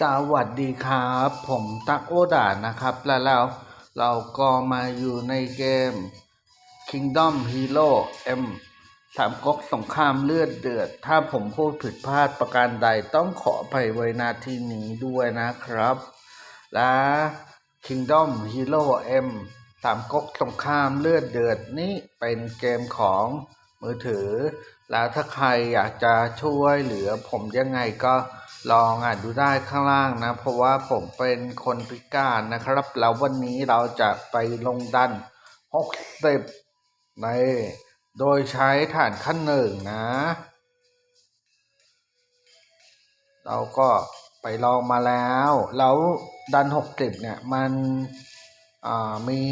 สวัสดีครับ ผมตักโอดานะครับแล้วเราเราก็มาอยู่ในเกม Kingdom Hero M สามก๊กสงครามเลือดเดือด ถ้าผมพูดผิดพลาดประการใดต้องขออภัยไว้ณที่นี้ด้วยนะครับ และ Kingdom Hero M สามก๊กสงครามเลือดเดือดนี่เป็นเกมของมือถือ แล้วถ้าใครอยากจะช่วยเหลือผมยังไงก็ ลองอ่านดูได้ข้างล่างนะ เพราะว่าผมเป็นคนพิการนะครับ แล้ววันนี้เราจะไปลงดัน60ในโดยใช้ฐานขั้นหนึ่งนะ เราก็ไปลองมาแล้ว แล้วดัน60เนี่ยมันมี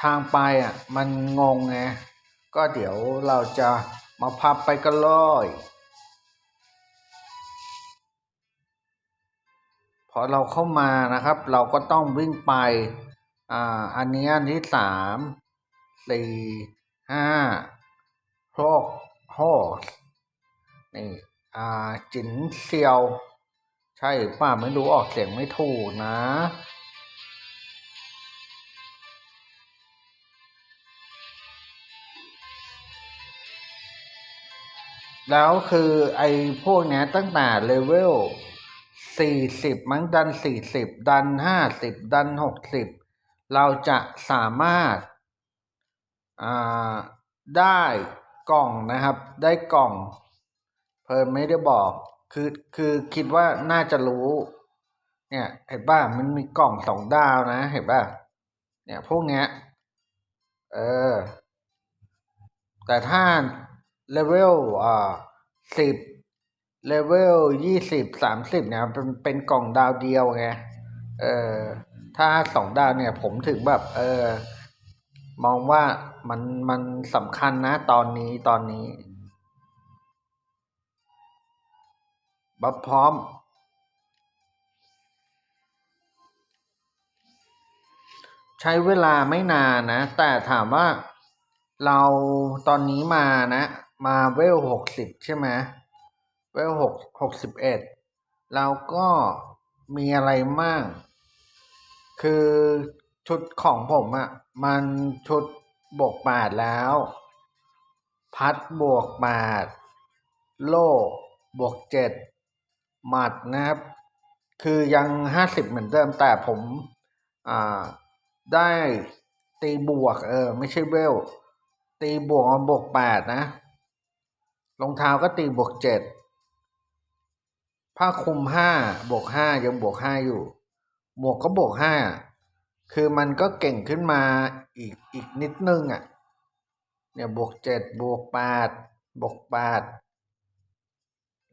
ทางไปอะ มันงงไง ก็เดี๋ยวเราจะมาพับไปกันเลย พอเราเข้ามานะครับ เราก็ต้องวิ่งไปอ่าอันนี้อันที่สามสี่ห้าหกหกนี่อ่าจินเซียว ใช่ป่ะไม่รู้ออกเสียงไม่ถูกนะแล้วคือไอ้พวกเนี้ยตั้งแต่เลเวล สี่สิบมั้งดันสี่สิบดันห้าสิบดันหกสิบเราจะสามารถอ่าได้กล่องนะครับ ได้กล่อง เพิ่มไม่ได้บอก คือคือคิดว่าน่าจะรู้ เนี่ยเห็นป่ะมันมีกล่องสองดาวนะ เห็นป่ะเนี่ยพวกเนี้ยเออแต่ถ้าเลเวลอ่าสิบ เลเวลยี่สิบสามสิบเนี่ยเป็นเป็นกล่องดาวเดียวไง เออถ้าสองดาวเนี่ย ผมถึงแบบ เออ มองว่ามันมันสำคัญนะตอนนี้ตอนนี้บัฟพร้อม ใช้เวลาไม่นานนะ แต่ถามว่าเราตอนนี้มานะ มาเวลหกสิบใช่ไหม เวลหกหกสิบเอ็ดเราก็มีอะไรมั่งคือชุดของผมอะ่ะ มันชุดบวกแปดแล้ว พัดบวกแปดโล่บวกเจ็ดหมัดนะครับ คือยังห้าสิบเหมือนเดิม แต่ผม อ่า ได้ตีบวก เออ ไม่ใช่เวล ตีบวกบวกแปดนะรองเท้าก็ตีบวกเจ็ด ผ้าคลุมห้าบวกห้ายังบวกห้าอยู่ หมวกก็บวกห้าคือมันก็เก่งขึ้นมาอีกอีกนิดนึงอะ เนี่ยบวกเจ็ดบวกแปดบวกแปด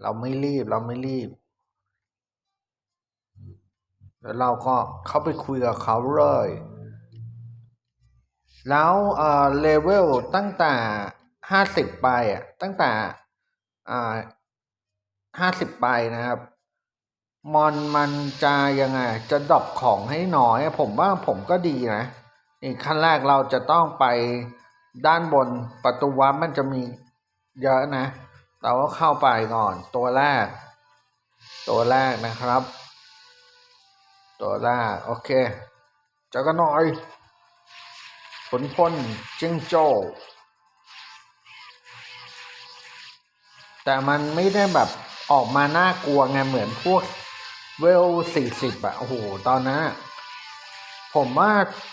เราไม่รีบเราไม่รีบ แล้วเราก็เข้าไปคุยกับเขาเลย แล้วเอ่อเลเวลตั้งแต่ห้าสิบไปอะตั้งแต่อ่า ห้าสิบไปนะครับ มอนมันจะยังไง จะดรอปของให้น้อย ผมว่าผมก็ดีนะนี่ขั้นแรกเราจะต้องไปด้านบนประตูวัดมันจะมีเยอะนะ เราก็เข้าไปก่อนตัวแรก ตัวแรกนะครับ ตัวแรกโอเคเจอกันหน่อยผลพ่นจิงโจ้แต่มันไม่ได้แบบ ออกมาน่ากลัวไงเหมือนพวกเวลสี่สิบอะโอ้โหตอนนั้นผมว่า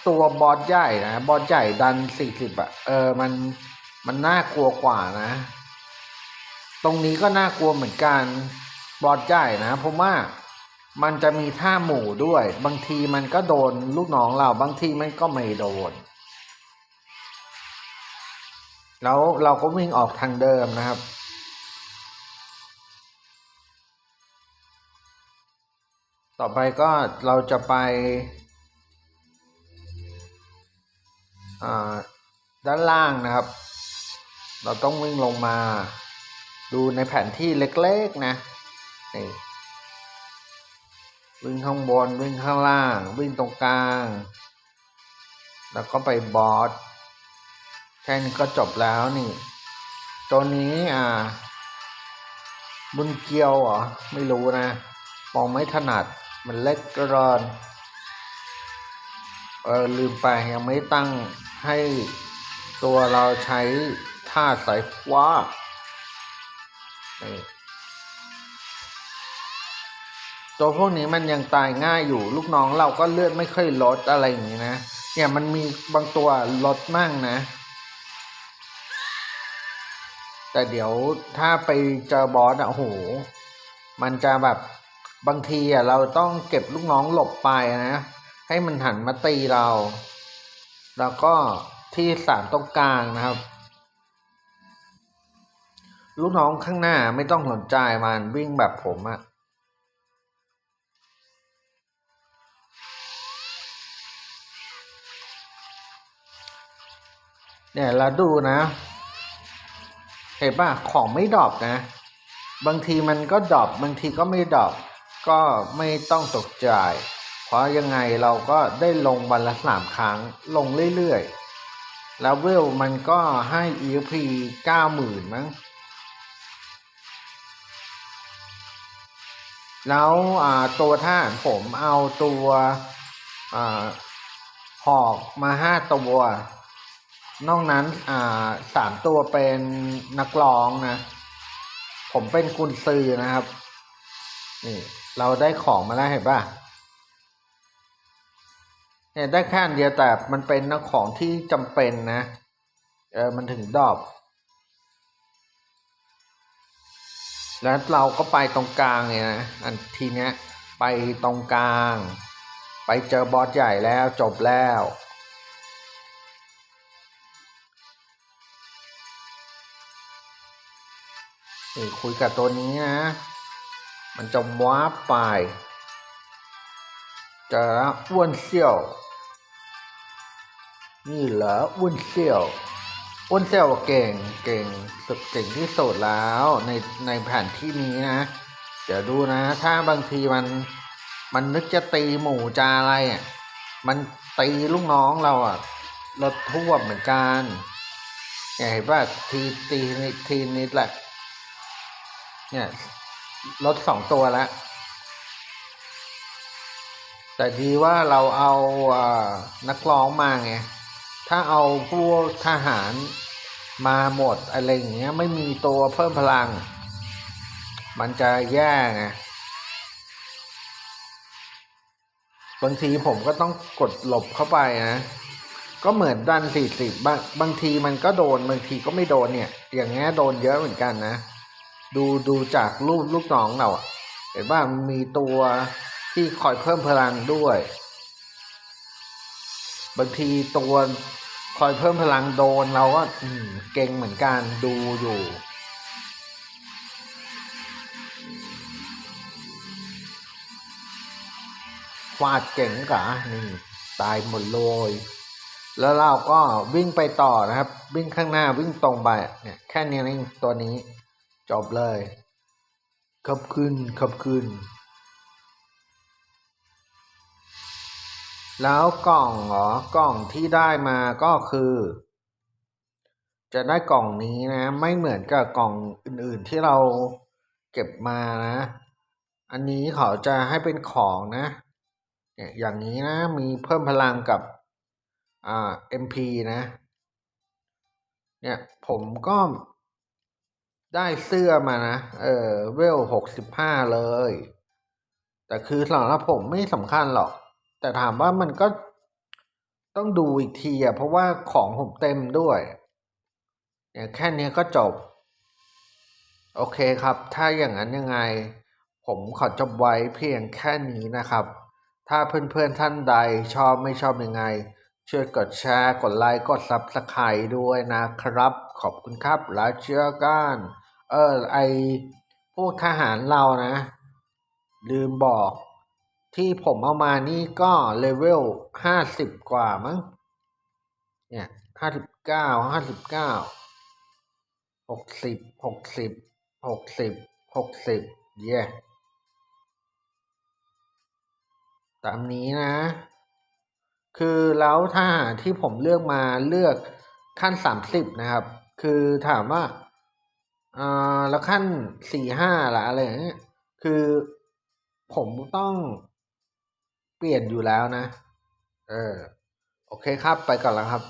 ตัวบอสใหญ่นะบอสใหญ่ดันสี่สิบอะเออมันมันน่ากลัวกว่านะ ตรงนี้ก็น่ากลัวเหมือนกันบอสใหญ่นะผมว่ามันจะมีท่าหมู่ด้วย บางทีมันก็โดนลูกน้องเราบางทีมันก็ไม่โดน แล้วเราก็วิ่งออกทางเดิมนะครับ ต่อไปก็เราจะไปด้านล่างนะครับ เราต้องวิ่งลงมา ดูในแผนที่เล็กๆนะนี่วิ่งข้างบนวิ่งข้างล่าง วิ่งตรงกลาง แล้วก็ไปบอสแค่นี้ก็จบแล้วนี่ ตัวนี้อ่า บุญเกียวเหรอ ไม่รู้นะมองไม่ถนัด มันเล็กเกินเออลืมไปยังไม่ตั้งให้ตัวเราใช้ท่าสายฟ้าตัวพวกนี้มันยังตายง่ายอยู่ ลูกน้องเราก็เลือดไม่ค่อยลดอะไรอย่างนี้นะ เนี่ยมันมีบางตัวลดมั่งนะ แต่เดี๋ยวถ้าไปเจอบอสอะโห มันจะแบบ บางทีอะเราต้องเก็บลูกน้องหลบไปนะ ให้มันหันมาตีเรา แล้วก็ที่สามตรงกลางนะครับ ลูกน้องข้างหน้าไม่ต้องสนใจมันวิ่งแบบผมอะเนี่ยเราดูนะ เห็นป่ะของไม่ดรอปนะ บางทีมันก็ดรอปบางทีก็ไม่ดรอป ก็ไม่ต้องตกใจ เพราะยังไงเราก็ได้ลงวันละสามครั้งลงเรื่อยๆ แล้วเวลมันก็ให้ EXP เก้าหมื่นมั้ง แล้วตัวท่านผมเอาตัวอหอกมาห้าตัว นอกนั้นสามตัวเป็นนักร้องนะ ผมเป็นกุนซือนะครับนี่ เราได้ของมาแล้วเห็นป่ะเนี่ยได้แค่อันเดียวแต่มันเป็นนักของที่จำเป็นนะ เออมันถึงดอบ แล้วเราก็ไปตรงกลางเนี่ยนะอันทีเนี้ยไปตรงกลาง ไปเจอบอสใหญ่แล้วจบแล้วคุยกับตัวนี้นะ มันจะว้าปไปเจอแล้วอ้วนเซี่ยว นี่เหรออ้วนเซี่ยวอ้วนเซี่ยวเก่งเก่งสุดเก่งที่สุดแล้วในในแผนที่นี้นะ เดี๋ยวดูนะ ถ้าบางทีมันมันนึกจะตีหมู่จาอะไรอะมันตีลูกน้องเราอะรถท่วมเหมือนกันเนี่ยเห็นป่ะทีตีนิดทีนิดแหละเนี่ย ลดสองตัวแล้ว แต่ดีว่าเราเอาอานักร้องมาไง ถ้าเอาพวกทหารมาหมดอะไรอย่างเงี้ย ไม่มีตัวเพิ่มพลัง มันจะแย่ไงบางทีผมก็ต้องกดหลบเข้าไปนะ ก็เหมือนดันสี่สิบบางบางทีมันก็โดนบางทีก็ไม่โดนเนี่ย อย่างเงี้ยโดนเยอะเหมือนกันนะ ดูดูจากรูปลูกน้องเราอะเห็นว่างมีตัวที่คอยเพิ่มพลังด้วย บางทีตัวคอยเพิ่มพลังโดนเราก็เก่งเหมือนกันดูอยู่ฟาดเก่งกะนี่ตายหมดเลยแล้วเราก็วิ่งไปต่อนะครับ วิ่งข้างหน้าวิ่งตรงไปเนี่ยแค่นี้เองตัวนี้ จบเลยขอบคุณขอบคุณแล้วกล่องเหรอกล่องที่ได้มาก็คือ จะได้กล่องนี้นะ ไม่เหมือนกับกล่องอื่นๆที่เราเก็บมานะ อันนี้เขาจะให้เป็นของนะเนี่ยอย่างนี้นะมีเพิ่มพลังกับอ่า MP นะ เนี่ยผมก็ ได้เสื้อมานะ เออ เวลหกสิบห้าเลย แต่คือสำหรับผมไม่สำคัญหรอก แต่ถามว่ามันก็ต้องดูอีกทีอะเพราะว่าของผมเต็มด้วยเนี่ยแค่นี้ก็จบ โอเคครับ ถ้าอย่างนั้นยังไง ผมขอจบไว้เพียงแค่นี้นะครับ ถ้าเพื่อนๆท่านใดชอบไม่ชอบยังไง ช่วยกดแชร์ กดไลค์ กดซับสไครต์ด้วยนะครับ ขอบคุณครับ แล้วเจอกันเออไอพวกทหารเรานะ ลืมบอกที่ผมเอามานี่ก็เลเวลห้าสิบกว่ามั้งเนี่ยห้าสิบเก้าห้าสิบเก้าหกสิบหกสิบหกสิบหกสิบเย่ตามนี้นะ คือแล้วถ้าที่ผมเลือกมาเลือกขั้นสามสิบนะครับ คือถามว่าอ่าแล้วขั้นสี่ห้าละอะไรอย่างเงี้ยคือผมต้องเปลี่ยนอยู่แล้วนะ เออ โอเคครับไปก่อนแล้วครับ